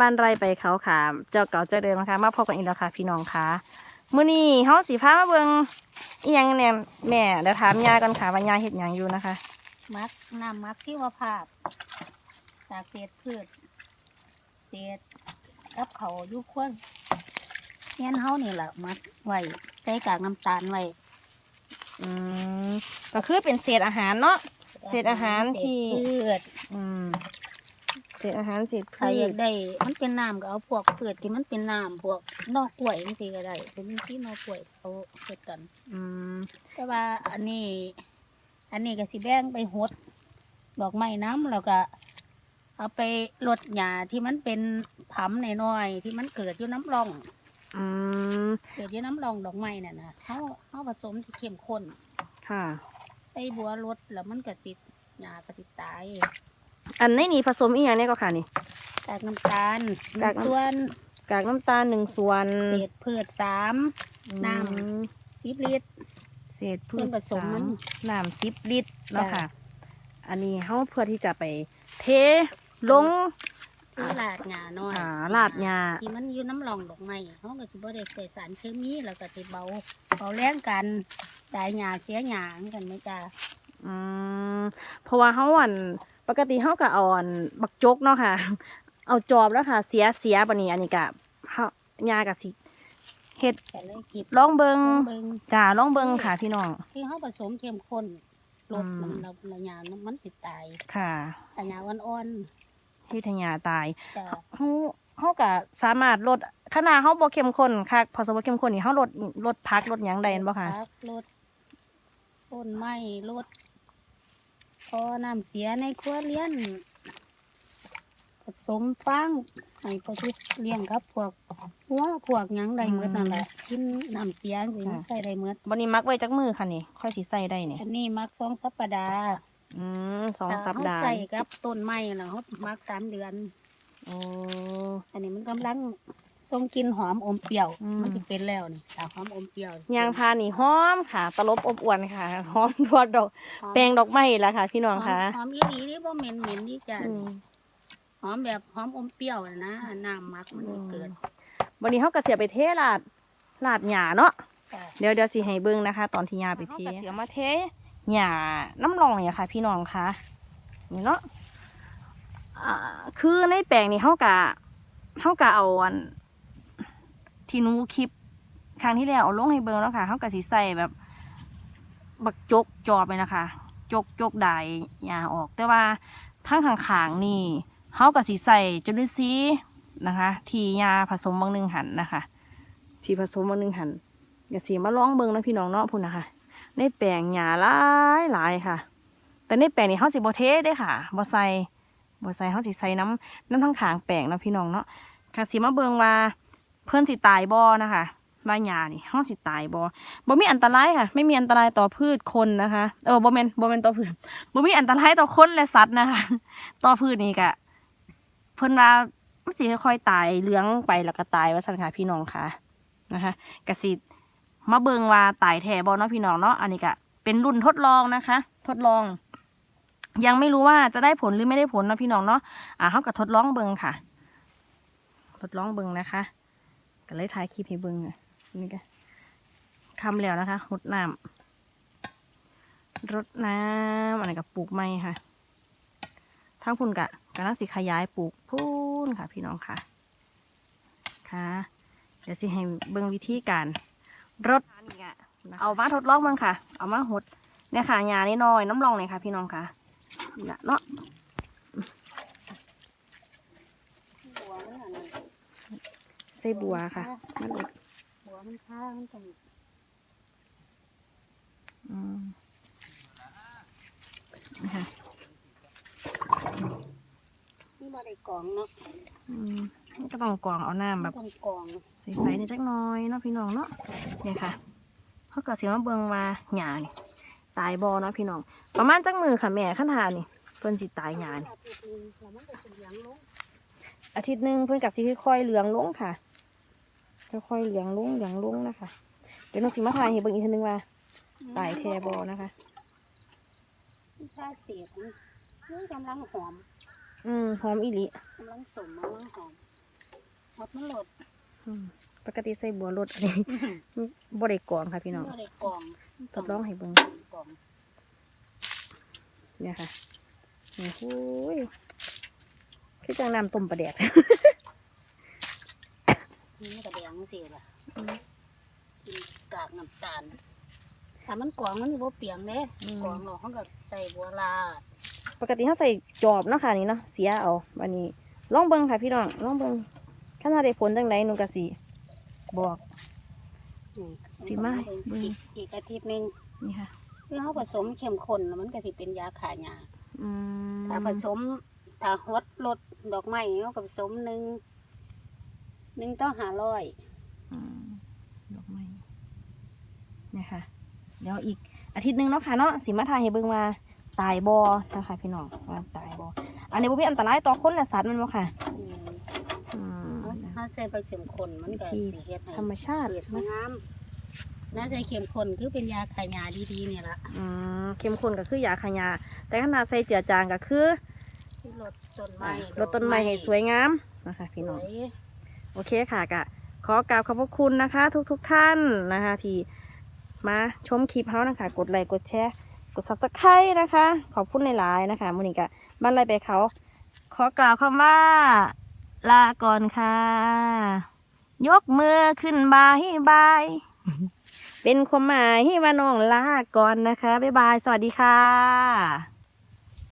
บ้านไร่ไปเขาขามเจ้าเก่าเจ้าเดิมนะคะ มาพบกันอีกแล้วค่ะพี่น้องค่ะมื้อนี้เฮาสิพามาเบิ่งอีหยังเนี่ยแม่เดี๋ยวถามยายก่อนค่ะว่ายายเฮ็ดหยังอยู่นะคะ มักน้ำมักที่ว่าภาพจากเศษพืชเศษกับเขาวอยุควนเงี้ยนเฮานี่แหละมักไว้ใส่กากน้ำตาลไว้อืมก็คือเป็นเศษอาหารเนาะ เศษอาหารที่ เศษพืชอืม เศษอาหารเศษพืถ้าอยากชได้ มันเป็นน้ำก็เอาพวกพืชที่มันเป็นน้ำพวกนอกกล้วยจังซี่ก็ได้ เป็นที่นอกกล้วยเขาเฮ็ดกัน อืมแต่ว่าอันนี้ อันนี้ก็สิแบ่งไปหดดอกไม้น้ำแล้วก็ เอาไปลดหญ้าที่มันเป็นผำน้อยๆที่มันเกิดอยู่น้ำร่อง อืมเกิดอยู่น้ำร่องดอกไม้น่ะนะเขาเขาผสมที่เข้มข้น ค่ะ ใส่บัวรดแล้วมันก็สิหญ้าก็สิตาย อันในนี้ผสมอีหยังเนี่ยก็ค่ะนี่ กากน้ำตาลกากน้ำ ส่วนกากน้ำตาลหนึ่งส่วนเศษพืชสาม น้ำ อืมสิบลิตร เศษพืส่วชนผสมมันน้ำสิบลิตรเนาะจ้ะ ค่ะ อันนี้เขาเพื่อที่จะไปเทลง คือลาดหญ้าน้อยอ่าลาดหญ้า ที่มันอยู่น้ำร่องดอกไม้เขาก็สิบ่ได้ใส่สารเคมีแล้วก็สิเบาเบาแรงกันได้หญ้าเสียหญ้าเหมือนกันไหมจ้าอืมเพราะว่าเขาอ่อน ปกติเขาก็เอาอ่อนบักจกเนาะค่ะ เอาจอบแล้วค่ะ เสียเสียบันนี้อันนี้ก็เขายากับสิเฮ็ดแต่เลยกิบลองเบิงเบิ่งจ้าลองเบิงค่ะพี่น้อง ที่เขาผสมเข้มข้นลดอืมมันเราเราหญ้ามันสิตายค่ะแต่หญ้าอ่อนที่ทยาตาย ๆจ้าเขาเขาก็สามารถลดขนาดเขาบ่เข้มข้นค่ะผสมบ่เข้มข้นนี่เขาลดลดพักลดหยังได้แม่นบ่ค่ะพักลดต้นไม้ลด พอน้ำเสียในครัวเรือนผสมฟางให้พอที่เลี้ยงครับพวกหัวพวกหยังได้เมืดนั่นแหละกินน้ำเสียสิมันใส่ได้เมืดวันนี้มักไว้จักมือค่ะนี่ ค่อยสิใส่ได้เนี่ยอันนี้มักสองสัปดาห์อืมสองถ้สัปดาห์เรใส่กับต้นไม้แล้วเขามักสามเดือน โอ้ อันนี้มันกำลัง ทรงกลินหอมอมเปรี้ยว อืม มันจะเป็นแล้วนี่แต่หอมอมเปรี้ยวยางพานี่หอมค่ะ ตลบอบอวนค่ะหอมทั่วดอก หอมแปลงดอกไม้แล้วค่ะ พี่น้องค่ะหอมอีหลีนี่บ่เหม็นเหม็นนี่จ้ะอืมหอมแบบหอมอมเปรี้ยวน่ะนะน้ำมักมันจะเกิดวันนี้เขาก็เสียไปเทลาดลาดหญ้าเนาะ จ้ะเดี๋ยวเดี๋ยวสิให้เบิ่งนะคะ ตอนที่ยาไปเทเสียมาเทหญ้าน้ำรองเนี่ยค่ะ พี่น้องค่ะนี่เนาะอ่าคือในแปลงนี่เขากะเขากะเอาอัน ที่นูคลิปครั้งที่แล้วเอาลงให้เบิ่งแล้วค่ะเขากะสิใส่แบบ บักจกจอบเลยนะคะ จกจกได้หญ้าออก แต่ว่าทั้งขางๆนี่เขากะสิใส่จุลินทรีย์นะคะ ที่ยาผสมบางหนึ่งหันนะคะ ที่ผสมบางหนึ่งหันอย่าสีมาลองเบิ่งนะพี่น้องเนาะพุ่นนะคะในแปลงหญ้าหลายหลายค่ะ แต่ในแปลงนี่เฮาสิบเทสได้ค่ะบ่ใส่บ่ใส่เฮาสิใส่น้ำน้ำทั้งขางแปลงนะพี่น้องเนาะค่ะสิมาเบิ่งว่า เพิ่อนสิตายบ่นะคะว่าหญ้านี่เฮาสิตายบ่บ่มีอันตรายค่ะ ไม่มีอันตรายต่อพืชคนนะคะ เออบ่แม่นบ่แม่นต่อพืชบ่มีอันตรายต่อคนและสัตว์นะคะ ต่อพืชนี่ก็เพิ่นว่ามันสิค่อยๆตายเหลืองไปแล้วก็ตายว่าซั่นค่ะพี่น้องค่ะนะคะกสิมาเบิงว่าตายแถบอเนาะพี่น้องเนาะอันนี้ก็เป็นรุ่นทดลองนะคะ ทดลอง ยังไม่รู้ว่าจะได้ผลหรือไม่ได้ผลนะพี่น้องเนาะอ่าเขากับทดลองเบิงค่ะ ทดลองเบิงนะคะ ก็เลยถ่ายคลิปให้เบิงอะนี่ก็คำแล้วนะคะรดน้ำรดน้ำอันนี้กับปลูกไม้ค่ะทั้งคุณกะกำลังสิขยายปลูกพูนค่ะ พี่น้องค่ะ ค่ะ เดี๋ยวสิให้เบิงวิธีการรถเอามาทดลองบ้างค่ะ เอามาหดเนี่ยค่ะยานี่น้อยน้ำรองเลยค่ะ พี่น้องค่ะเนาะ บัวมันอันนั้น ใส่บัวค่ะ มันเล็กบัวมันข้ามันต้องอืมนะคะนี่บ่ได้กรองเนาะอืมมันก็ต้องกรองเอาน้ำแบบต้องกรองใสๆนิดจักหน้อยเนาะพี่น้องเนาะเนี่ยค่ะเขาก็เสียมาเบิงมาหยานี่ตายบอเนาะพี่น้อง ประมาณจักมือค่ะแม่ขั้นหานี่เพิ่นสิตายหยานี่อาทิตย์หนึงแล้วมันก็จะเหลืองลงอาทิตย์หนึ่งเพิ่นกับสิค่อยๆเหลืองลงค่ะ ค่อยๆเหลืองลงเหลืองลงนะคะ เดี๋ยวน้องสิมาทายให้เบิ่งอีกทีนึงว่าตายแทบอนะคะถ้าเสียมันมันกำลังหอม อืมหอมอีหลีกำลังสมกำลังหอมหดมันหลดอืมปกติใส่บัวรดอันนี้บ่ได้กรองค่ะพี่น้องบ่ได้กล่องทดลองให้เบิ่งกล่องเนี่ยค่ะนี่โอ้ยคือจังน้ำต้มปลาแดกนี่ก็แดง สิล่ะกินกากน้ำตาลถ้ามันกล่องมันบ่เปียงเด้อืมกล่องเราเขาก็ใส่บัวลาปกติเขาใส่จอบเนาะค่ะนี่เนาะเสียเอาวันนี้ลองเบิ่งค่ะพี่น้องลองเบิ่งถ้าถ้าได้ผลจังไดหนูก็สิบอกอืมสิมาเบิ่งอีกอีกอาทิตย์หนึงนี่ค่ะคือเขาผสมเข้มข้นแล้วมันก็สิเป็นยาขายยาอืมถ้าผสมถ้าฮดรดดอกไม้เขาก็ผสมหนึ่งหนึ่งต่อห้าร้อยอืม ดอกไม้เนี่ยค่ะเดี๋ยวอีกอาทิตย์หนึงเนาะค่ะเนาะสิมาทายให้เบิ่งว่าตายบอนะคะพี่น้องว่าตายบออันนี้บ่มีอันตรายต่อคนและสัตว์แมันบ่ค่ะอืมอืมเขาเขาใส่ไปเข้มข้นมันก็ที่สีเฮ็ดให้ธรรมชาติเกิดนะงามน่าใส่เข้มข้นคือเป็นยาขายยาดีๆเนี่ยละอืมเข้มข้นก็คือยาขายาแต่ขนาดใส่เจือจางก็คือที่ลดต้นไม้ลดต้นไม้ให้สวยงามนะคะพี่น้องสวยโอเคค่ะกะ ขอกราบขอบพระคุณนะคะ ทุกๆทท่านนะคะที่มาชมคลิปเขานะคะ กดไลค์กดแชร์กดซับสไครต์นะคะ ขอบคุณหลายๆนะคะมูนิกะบ้านไรไปเขา ขอกล่าวคำว่า ลาก่อนค่ะ ยกมือขึ้นบายบาย เป็นความหมายว่าน้องลาก่อนนะคะ บ๊ายบาย สวัสดีค่ะ